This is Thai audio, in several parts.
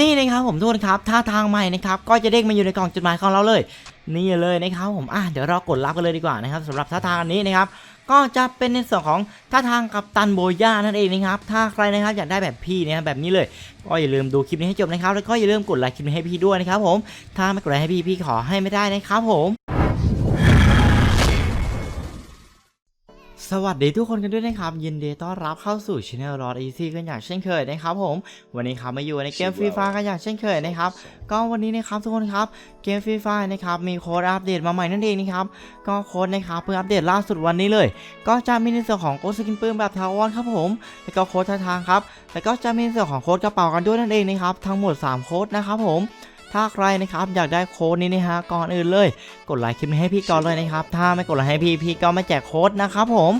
นี่นะครับผมทุกคนครับท่าทางใหม่นะครับก็จะเด้งมาอยู่ในกล่องจดหมายของเราเลย นี่เลยนะครับผมอะเดี๋ยวเรากดรับกันเลยดีกว่านะครับสำหรับท่าทางอันนี้นะครับก็จะเป็นในส่วนของท่าทางกับตันโบย่านั่นเองนะครับ ถ้าใครนะครับอยากได้แบบพี่นะครับแบบนี้เลย ก็อย่าลืมดูคลิปนี้ให้จบนะครับ แล้วก็อย่าลืมกดไลค์คลิปนี้ให้พี่ด้วยนะครับผม ถ้าไม่กดไลค์ให้พี่พี่ขอให้ไม่ได้นะครับผม สวัสดีทุกคนกันด้วยนะครับ ยินดีต้อนรับเข้าสู่ช anel รอดอีซี่กันอย่างเช่นเคยนะครับผมวันนี้ครับมาอยู่ในเกมฟรีไฟกันอย่างเช่นเคยนะครับก็วันนี้นะครับทุกคนครับเกมฟรีไฟนะครับมีโค้ดอัปเดตมาใหม่นั่นเองนะครับก็โค้ดนะครับเพื่ออัปเดตล่าสุดวันนี้เลย ก็จะมีในส่วนของโค้ดสกินปืนแบบทาวอนครับผมแล้วก็โค้ดท่าทางครับแล้วก็จะมีในส่วนของโค้ดกระเป๋ากันด้วยนั่นเองนะครับทั้งหมด 3 โค้ดนะครับผม ถ้าใครนะครับอยากได้โค้ดนี้นะฮะก่อนอื่นเลย กดไลค์คลิปนี้ให้พี่ก่อนเลยนะครับ ถ้าไม่กดไลค์ให้พี่พี่ก็ไม่แจกโค้ดนะครับผม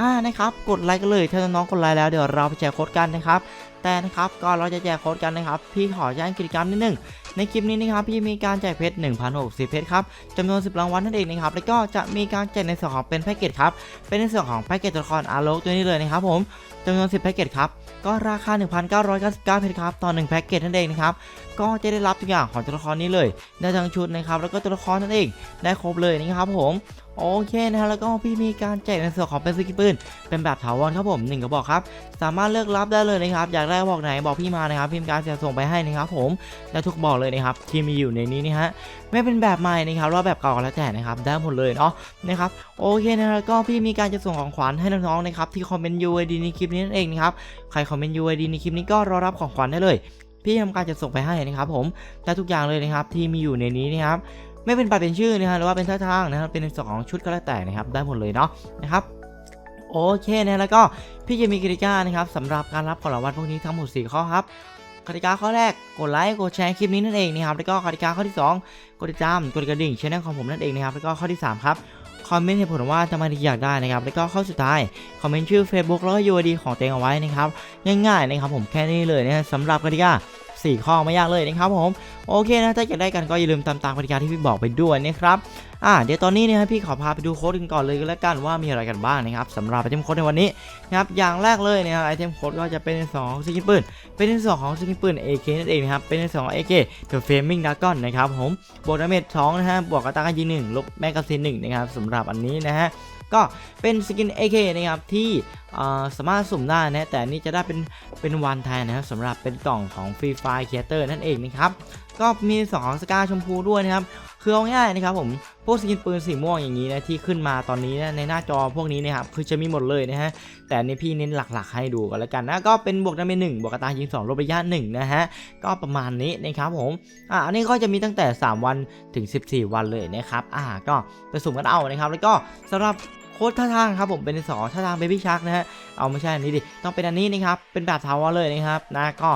อ่านะครับกดไลค์กันเลยถ้าน้องกดไลค์แล้วเดี๋ยวเราไปแจกโค้ดกันนะครับแต่นะครับก่อนเราจะแจกโค้ดกันนะครับพี่ขอแจ้งกิจกรรมนิดนึง ในคลิปนี้นะครับพี่มีการแจกเพชร1,060 เพชรครับจำนวน 10 รางวัลนั่นเองนะครับแล้วก็จะมีการแจกในส่วนของเป็นแพ็กเกจครับเป็นในส่วนของแพ็กเกจตัวละครอาร์โลกตัวนี้เลยนะครับผมจำนวน 10 แพ็กเกจครับก็ราคา 1,999 เพชรครับต่อ1แพ็กเกจนั่นเองนะครับก็จะได้รับทุกอย่างของตัวละครนี้เลยได้ทั้งชุดนะครับแล้วก็ตัวละครนั่นเองได้ครบเลยนะครับผม โอเคนะฮะแล้วก็พี่มีการแจกในส่วนของเป็นสกิปปืนเป็นแบบถาวรครับผมหนึ่งกระบอกครับสามารถเลือกรับได้เลยนะครับอยากได้บอกไหนบอกพี่มานะครับพิมพ์การเสียส่งไปให้นะครับผมและทุกบอกเลยนะครับที่มีอยู่ในนี้นี่ฮะไม่เป็นแบบใหม่นะครับรอว่าแบบเก่าก็แล้วแต่นะครับได้หมดเลยเนาะนะครับโอเคนะแล้วก็พี่มีการจะส่งของขวัญให้น้องๆนะครับที่คอมเมนต์ UID ในคลิปนี้นั่นเองนะครับใครคอมเมนต์ UID ในคลิปนี้ก็รอรับของขวัญได้เลย พี่ทำการจะส่งไปให้นะครับผมและทุกอย่างเลยนะครับที่มีอยู่ในนี้นะครับ ไม่เป็นปายเป็นชื่อนะฮะหรือว่าเป็นท่าทางนะครับเป็นส่วนของชุดก็แล้วแต่นะครับได้หมดเลยเนาะนะครับโอเคนะแล้วก็พี่จะมีกติกานะครับสำหรับการรับของรางวัลพวกนี้ทั้งหมด 4 ข้อครับกติกาข้อแรกกดไลค์กดแชร์คลิปนี้นั่นเองนะครับแล้วก็กติกาข้อที่ 2 กดติดตามกดกระดิ่งช่องของผมนั่นเองนะครับแล้วก็ข้อที่ 3 ครับคอมเมนต์เหตุผลว่าทำไมถึงอยากได้นะครับ แล้วก็ข้อสุดท้าย คอมเมนต์ชื่อ Facebook แล้วก็ UID ของเองเอาไว้นะครับ ง่ายๆนะครับผมแค่นี้เลยนะฮะสำหรับกติกา4ข้อไม่ยากเลยนะครับผมโอเคนะถ้าอยากได้กันก็อย่าลืมตามตามกติกาที่พี่บอกไปด้วยนะครับอ่าเดี๋ยวตอนนี้นะครับพี่ขอพาไปดูโค้ดกันก่อนเลยก็แล้วกันว่ามีอะไรกันบ้างนะครับสำหรับไอเทมโค้ดในวันนี้นะครับอย่างแรกเลยนะครับไอเทมโค้ดก็จะเป็นในสองสกินปืนเป็นในสองของสกินปืน AK นั่นเองนะครับเป็นในสอง AK The Flaming Dragon นะครับผมบวกดาเมจ2นะฮะบวกกระตากยิง1ลบแมกกาซีน1นะครับสำหรับอันนี้นะฮะก็เป็นสกิน AK นะครับที่สามารถสุ่มได้นะแต่นี่จะได้เป็นเป็นวันแทนนะครับสำหรับเป็นกล่องของ Free Fire Creator นั่นเองนะครับก็มีสองสกาชมพูด้วยนะครับคือเอาง่ายนะครับผมพวกสกินปืนสีม่วงอย่างนี้นะที่ขึ้นมาตอนนี้นะในหน้าจอพวกนี้นะครับคือจะมีหมดเลยนะฮะแต่อันนี้พี่เน้นหลักๆ ให้ดูกันแล้วกันนะก็เป็นบวกดาเมจหนึ่งบวกกระตายยิงสองลบระยะหนึ่งนะฮะก็ประมาณนี้นะครับผมอ่าอันนี้ก็จะมีตั้งแต่ 3 วันถึง 14 วันเลยนะครับอ่าก็ไปสุ่มกันเอานะครับ แล้วก็สำหรับโค้ดท่าทางครับผมเป็นสองท่าทางเบบี้ชักนะฮะเอาไม่ใช่อันนี้ดิต้องเป็นอันนี้นะครับเป็นแบบทาวร์เลยนะครับนะก็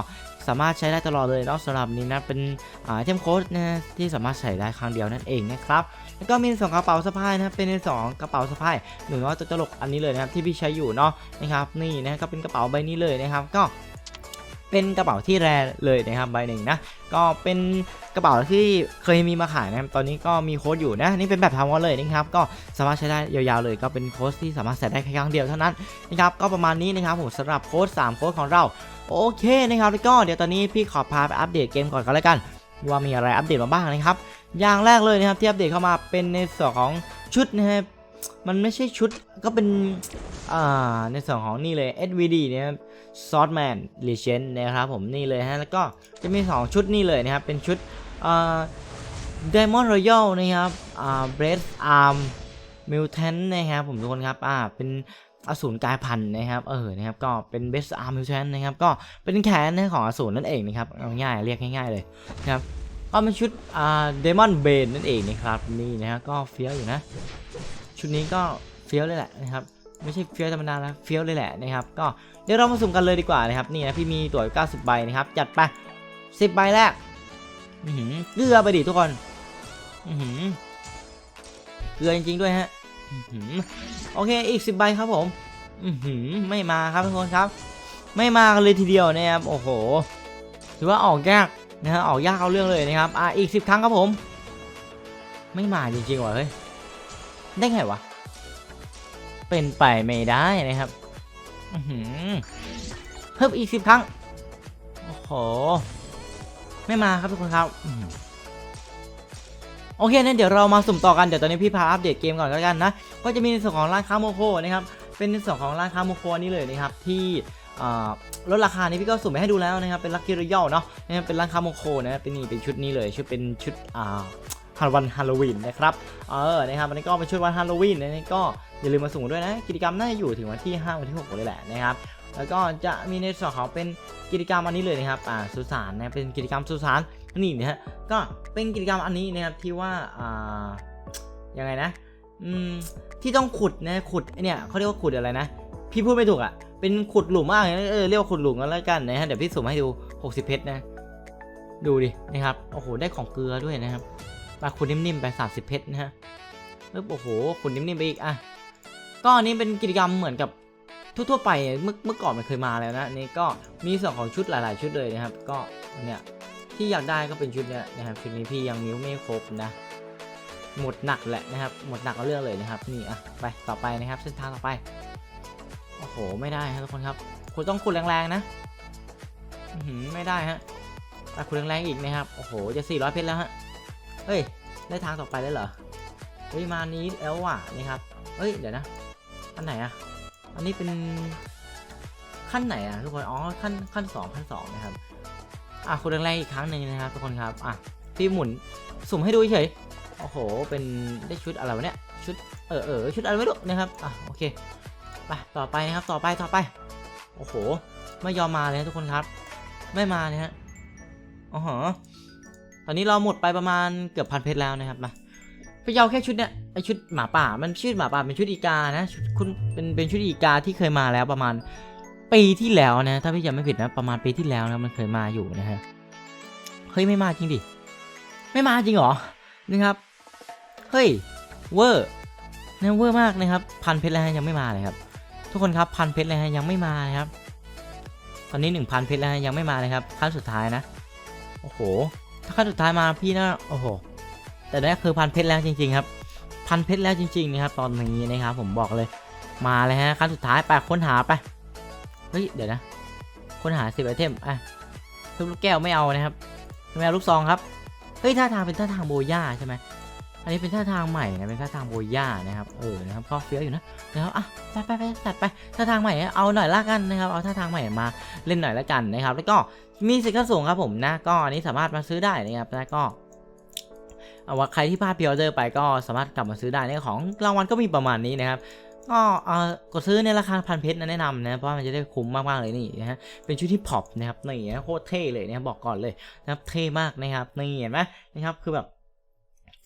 สามารถใช้ได้ตลอดเลยเนาะสำหรับนี้นะเป็นไอเทมโค้ดนะที่สามารถใส่ได้ครั้งเดียวนั่นเองนะครับแล้วก็มีสองกระเป๋าสะพายนะเป็นในสองกระเป๋าสะพายหนึ่งว่าตัวตลกอันนี้เลยนะครับที่พี่ใช้อยู่เนาะนะครับนี่นะก็เป็นกระเป๋าใบนี้เลยนะครับก็ เป็นกระเป๋าที่แรเลยนะครับใบหนึ่งนะก็เป็นกระเป๋าที่เคยมีมาขายนะครับตอนนี้ก็มีโค้ดอยู่นะนี่เป็นแบบทาวร์เลยนะครับก็สามารถใช้ได้ยาวๆเลย ก็เป็นโค้ดที่สามารถใส่ได้แค่ครั้งเดียวเท่านั้นนะครับก็ประมาณนี้นะครับผมสำหรับโค้ด3โค้ดของเราโอเคนะครับแล้วก็เดี๋ยวตอนนี้พี่ขอพาไปอัปเดตเกมก่อนก็แล้วกันว่ามีอะไรอัปเดตมาบ้างนะครับ อย่างแรกเลยนะครับที่อัปเดตเข้ามาเป็นในส่วนของชุดนะครับมันไม่ใช่ชุดก็เป็นอ่าในส่วนของนี่เลย SVD นะครับ ซอ t แมน Legend นะครับผมนี่เลยฮะแล้วก็จะมี 2 ชุดนี่เลยนะครับ เป็นชุดอ่า Diamond Royal นะครับอ่า Breath Arm Mutant นะครับผมทุกคนครับอ่าเป็นอสูรกายพันธุ์นะครับ เออ นะครับ ก็เป็น Breath Arm Mutant นะครับ ก็เป็นแขนของอสูรนั่นเองนะครับง่ายเรียกง่ายๆเลยนะครับ ก็เป็นชุดอ่า Demon Bane นั่นเองนะครับ นี่นะฮะก็เฟี้ยวอยู่นะ ชุดนี้ก็เฟี้ยวเลยแหละนะครับ ไม่ใช่เฟี้ยวธรรมดานะเฟี้ยวเลยแหละนะครับก็เดี๋ยวเรามาสุ่มกันเลยดีกว่านะครับนี่นะพี่มีตั๋ว90 ใบนะครับจัดไป10ใบแรกอือหือเกลือไปดิทุกคนอือหือเกลือจริงๆด้วยฮะโอเคอีก10ใบครับผมอือหือไม่มาครับทุกคนครับ ไม่มากันเลยทีเดียวนะครับโอ้โหถือว่าออกยากนะฮะออกยากเอาเรื่องเลยนะครับอะอีก10ครั้งครับผม ไม่มาจริงๆว่ะเฮ้ยได้ไงวะ เป็นไปไม่ได้นะครับอืเพิ่มอีกสิบครั้ง โอ้โห ไม่มาครับทุกคนครับโอเคนั้นเดี๋ยวเรามาสุ่มต่อกันเดี๋ยวตอนนี้พี่พาอัปเดตเกมก่อนแล้วกันนะ ก็จะมีในส่วนของร้านค้าโมโคนะครับ เป็นในส่วนของร้านค้าโมโคนี้เลยนะครับ ที่อ่าลดราคานี้พี่ก็สุ่มไปให้ดูแล้วนะครับ เป็นลัคกี้รอยัลเนาะนะครับเป็นร้านค้าโมโคนะ เป็นนี่เป็นชุดนี้เลย ชุดเป็นชุดอ่า วันฮาโลวีนนะครับ เออ นะครับอันนี้ก็เป็นชุดวันฮาโลวีนอันนี้ก็อย่าลืมมาสุ่มด้วยนะ กิจกรรมน่าจะอยู่ถึงวันที่ 5 วันที่6เลยแหละนะครับ แล้วก็จะมีในส่วนของเป็นกิจกรรมอันนี้เลยนะครับ อ่า สุสานนะเป็นกิจกรรมสุสานนี่นะฮะ ก็เป็นกิจกรรมอันนี้นะครับที่ว่า อ่า ยังไงนะ อืม ที่ต้องขุดนะ ขุดเนี่ยเขาเรียกว่าขุดอะไรนะ พี่พูดไม่ถูกอะ เป็นขุดหลุมมากเลยเออ เรียกว่าขุดหลุมกันแล้วกันนะฮะ เดี๋ยวพี่สุ่มให้ดู 60 เพชรนะ ดูดิ นะครับ โอ้โห ได้ของเกลือด้วยนะครับ ปลาขุดนิ่มๆไป30เพชรนะฮะแล้วโอ้โหขุดนิ่มๆไปอีกอะก็อันนี้เป็นกิจกรรมเหมือนกับทั่วๆไปเมื่อเมื่อก่อนมันเคยมาแล้วนะนี่ก็มีส่วนของชุดหลาย ๆ ชุดเลยนะครับ ก็เนี่ยที่อยากได้ก็เป็นชุดเนี้ยนะครับชุดนี้พี่ยังมิวไม่ครบนะหมดหนักแหละนะครับ หมดหนักเอาเรื่องเลยนะครับ นี่อะไปต่อไปนะครับ เส้นทางต่อไปโอ้โหไม่ได้ครับทุกคนครับคุณต้องขุดแรงๆนะหือไม่ได้ฮะแต่ขุดแรงๆอีกนะครับโอ้โหจะ400เพชรแล้วฮะ เฮ้ย ได้ทางต่อไปแล้เหรอ เฮ้ย มานี้แล้วว่ะนี่ครับเฮ้ย เดี๋ยวนะ อันไหนอะอันนี้เป็นขั้นไหนอะทุกคน อ๋อ ขั้นขั้นสองขั้นสองนะครับ อะขุดแรงๆอีกครั้งหนึ่งนะครับทุกคนครับ อะพี่หมุนสุ่มให้ดูเฉย โอ้โห เป็นได้ชุดอะไรวะเนี่ย ชุด เออเออชุดอะไรไม่รู้นะครับ อะ โอเค ไป ต่อไปนะครับ ต่อไป ต่อไป โอ้โห ไม่ยอมมาเลยนะทุกคนครับ ไม่มาเลยฮะอ๋อหอ ตอนนี้เราหมดไปประมาณเกือบพันเพชรแล้วนะครับมาพี่เอาแค่ชุดเนี้ยไอชุดหมาป่ามันชื่อหมาป่าเป็นชุดอีกานะชุดคุณเป็นเป็นชุดอีกาที่เคยมาแล้วประมาณปีที่แล้วนะถ้าพี่จำไม่ผิดนะประมาณปีที่แล้วนะมันเคยมาอยู่นะฮะเฮ้ยไม่มาจริงดิไม่มาจริงเหรอนะครับเฮ้ยเวอร์นะเวอร์มากนะครับพันเพชรแล้วยังไม่มาเลยครับทุกคนครับพันเพชรแล้วยังไม่มาเลยครับ ตอนนี้หนึ่งพันเพชรแล้วยังไม่มาเลยครับขั้นสุดท้ายนะโอ้โห ถ้าขั้นสุดท้ายมาพี่นะโอ้โห แต่นี่คือพันเพชรแล้วจริง ๆ ครับ พันเพชรแล้วจริง ๆ นะครับ ตอนนี้นะครับผมบอกเลย มาเลยฮะขั้นสุดท้ายไปค้นหาไป เฮ้ยเดี๋ยวนะ ค้นหาสิบไอเทมอะลูกแก้วไม่เอานะครับไม่เอาลูกซองครับ เฮ้ยท่าทางเป็นท่าทางโบย่าใช่ไหม อันนี้เป็นท่าทางใหม่นะเป็นท่าทางโบย่านะครับเออนะครับก็เฟี้ยวอยู่นะนะครับอะไปไปไปจัดไปท่าทางใหม่เอาหน่อยละกันนะครับเอาท่าทางใหม่มาเล่นหน่อยละกันนะครับ แล้วก็มีสิทธิ์ขั้นสูงครับผมนะก็อันนี้สามารถมาซื้อได้นะครับแล้วก็เอาว่าใครที่พลาดพิออเดอร์ไปก็สามารถกลับมาซื้อได้ในของรางวัลก็มีประมาณนี้นะครับก็เอ่อกดซื้อในราคาพันเพชรนะแนะนำนะเพราะว่ามันจะได้คุ้มมากๆเลยนี่นะฮะเป็นชุดที่พอปนะครับนี่นะโคตรเท่เลยนะครับบอกก่อนเลยนะครับเท่มากนะครับนี่เห็นไหมนะครับคือแบบ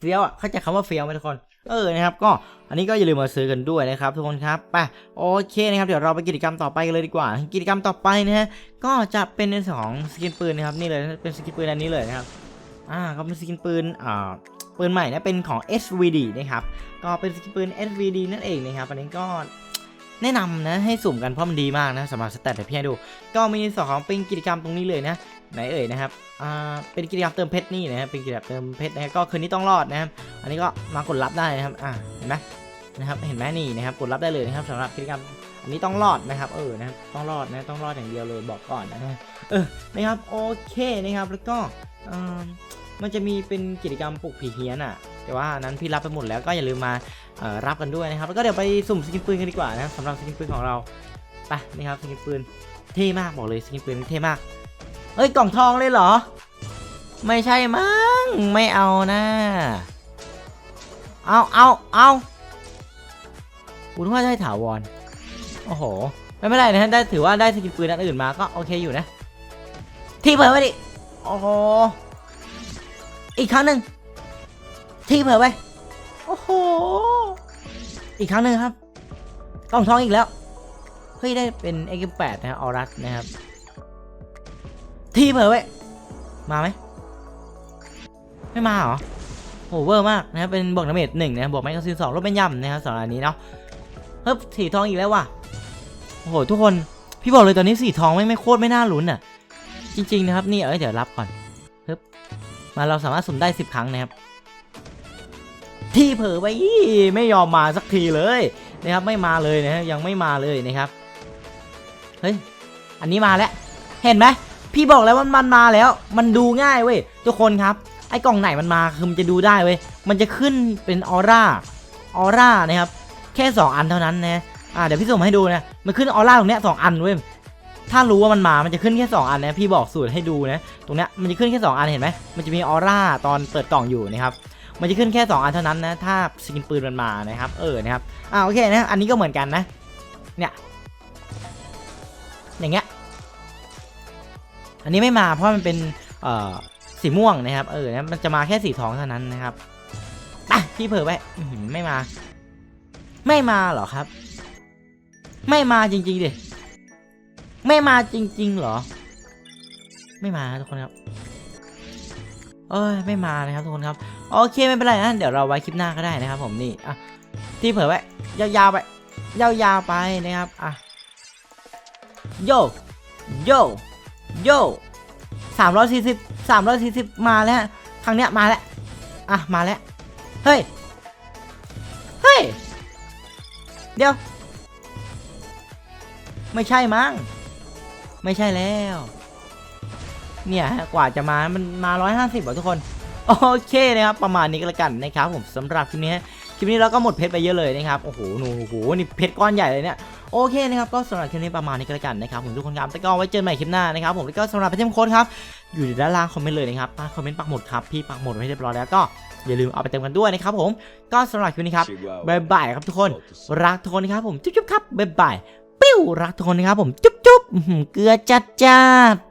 เฟี้ยวอะเข้าใจคำว่าเฟี้ยวไหมทุกคนเออนะครับก็อันนี้ก็อย่าลืมมาซื้อกันด้วยนะครับทุกคนครับไปโอเคนะครับเดี๋ยวเราไปกิจกรรมต่อไปกันเลยดีกว่า กิจกรรมต่อไปนะฮะก็จะเป็นในส่วนของสกินปืนนะครับนี่เลยเป็นสกินปืนอันนี้เลยนะครับอ่าก็เป็นสกินปืนอ่าปืนใหม่นะเป็นของ SVD นะครับก็เป็นสกินปืน SVD นั่นเองนะครับอันนี้ก็ แนะนำนะให้สุ่มกันเพราะมันดีมากนะสำหรับสแตทเดี๋ยวพี่ให้ดู ก็มีส่วนของเป็นกิจกรรมตรงนี้เลยนะไหนเอ่ยนะครับอ่าเป็นกิจกรรมเติมเพชรนี่นะครับเป็นกิจกรรมเติมเพชรนะก็คืนนี้ต้องรอดนะครับอันนี้ก็มากดรับได้นะครับอ่าเห็นไหมนะครับเห็นไหมนี่นะครับกดรับได้เลยนะครับสำหรับกิจกรรมอันนี้ต้องรอดนะครับเออนะครับต้องรอดนะต้องรอดอย่างเดียวเลยบอกก่อนนะเออนะครับโอเคนะครับแล้วก็อ่ามันจะมีเป็นกิจกรรมปลุกผีเฮียนอะแต่ว่านั้นพี่รับไปหมดแล้วก็อย่าลืมมา รับกันด้วยนะครับแล้วก็เดี๋ยวไปสุ่มสกินปืนกันดีกว่านะครับสำหรับสกินปืนของเราไปนี่ครับสกินปืนเท่มากบอกเลยสกินปืนเท่มากเอ้ยกล่องทองเลยเหรอ ไม่ใช่มั้งไม่เอานะเอาเอาเอาคุณว่าได้ถาวรโอ้โหไม่เป็นไรนะฮะได้ถือว่าได้สกินปืนอันอื่นมาก็โอเคอยู่นะ ที่เผยไว้ดิโอ้โหอีกครั้งหนึ่งที่เผยไว้ โอ้โห อีกครั้งหนึ่งครับกล่องทองอีกแล้ว เฮ้ยได้เป็น X8 นะออรัสนะครับ ทีเผยไว้มาไหม ไม่มาเหรอโหเวอร์มากนะครับเป็นบวกดาเมจหนึ่งนะครับบวกแมกกาซีนสองลดเป็นย่ำนะครับสำหรับอันนี้เนาะ เฮ้ยสีทองอีกแล้วว่ะ โอ้โหทุกคน พี่บอกเลยตอนนี้สีทองไม่ไม่โคตรไม่น่าลุ้นอะ จริง ๆ นะครับ นี่เอ้ยเดี๋ยวรับก่อนเฮ้ยมาเราสามารถสุ่มได้ 10 ครั้งนะครับ ที่เผลอไปไม่ยอมมาสักทีเลยนะครับไม่มาเลยนะฮะยังไม่มาเลยนะครับเฮ้ยอันนี้มาแล้วเห็นไหมพี่บอกแล้วว่ามันมาแล้ว มันดูง่ายเว้ยทุกคนครับไอ้กล่องไหนมันมาคือมันจะดูได้เว้ยมันจะขึ้นเป็นออร่าออร่านะครับแค่ 2 อันเท่านั้นนะอ่าเดี๋ยวพี่ส่งมาให้ดูนะมันขึ้นออร่าตรงเนี้ยสองอันเว้ยถ้ารู้ว่ามันมา มันจะขึ้นแค่ 2 อันนะ พี่บอกสูตรให้ดูนะ ตรงเนี้ยมันจะขึ้นแค่ 2 อันเห็นไหมมันจะมีออร่าตอนเปิดกล่องอยู่นะครับ มันจะขึ้นแค่ 2 อันเท่านั้นนะ ถ้าสกินปืนมันมานะครับ เออ นะครับ อ่าโอเคนะ อันนี้ก็เหมือนกันนะ เนี่ย อย่างเงี้ย อันนี้ไม่มาเพราะมันเป็น เอ่อ สีม่วงนะครับ เออ นะ มันจะมาแค่สีทองเท่านั้นนะครับอะพี่เผลอไปไม่มา ไม่มาเหรอครับ ไม่มาจริงๆดิ ไม่มาจริงๆเหรอ ไม่มาทุกคนครับ เอ้ยไม่มานะครับทุกคนครับโอเคไม่เป็นไรนะเดี๋ยวเราไว้คลิปหน้าก็ได้นะครับ ผมนี่อะที่เผลอไว้ยาวๆไปยาวๆไปนะครับอะโยโยโยสามร้อยสี่สิบสามร้อยสี่สิบมาแล้ว ครั้งเนี้ยมาแล้วอะมาแล้วเฮ้ยเฮ้ยเดี๋ยว ไม่ใช่มั้งไม่ใช่แล้ว เนี่ยกว่าจะมา มันมาร้อยห้าทุกคน โอเคนะครับ ประมาณนี้ก็แล้วกันนะครับ ผมสำหรับคลิปนี้คลิปนี้เราก็หมดเพชรไปเยอะเลยนะครับ โอ้โหหนูโอ้โห นี่เพชรก้อนใหญ่เลยเนี่ย โอเคนะครับ ก็สำหรับคลิปนี้ประมาณนี้ก็แล้วกันนะครับผมทุกคนครับแล้วก็ไว้เจอกันใหม่คลิปหน้านะครับ ผมแล้วก็สำหรับเพี่เทมโค้ดครับ อยู่ด้านล่างคอมเมนต์เลยนะครับใต้คอมเมนต์ปักหมดครับ พี่ปักหมดไว้เรียบร้อยแล้วก็อย่าลืมเอาไปเติมกันด้วยนะครับผม ก็สำหรับคลิปนี้ครับบ๊ายบายครับทุกคน รักทุกคนนะครับผม จุ๊บๆครับบายบาย ปิ้วรักทุกคนนะครับผม จุ๊บๆเกลือจัดจัดๆ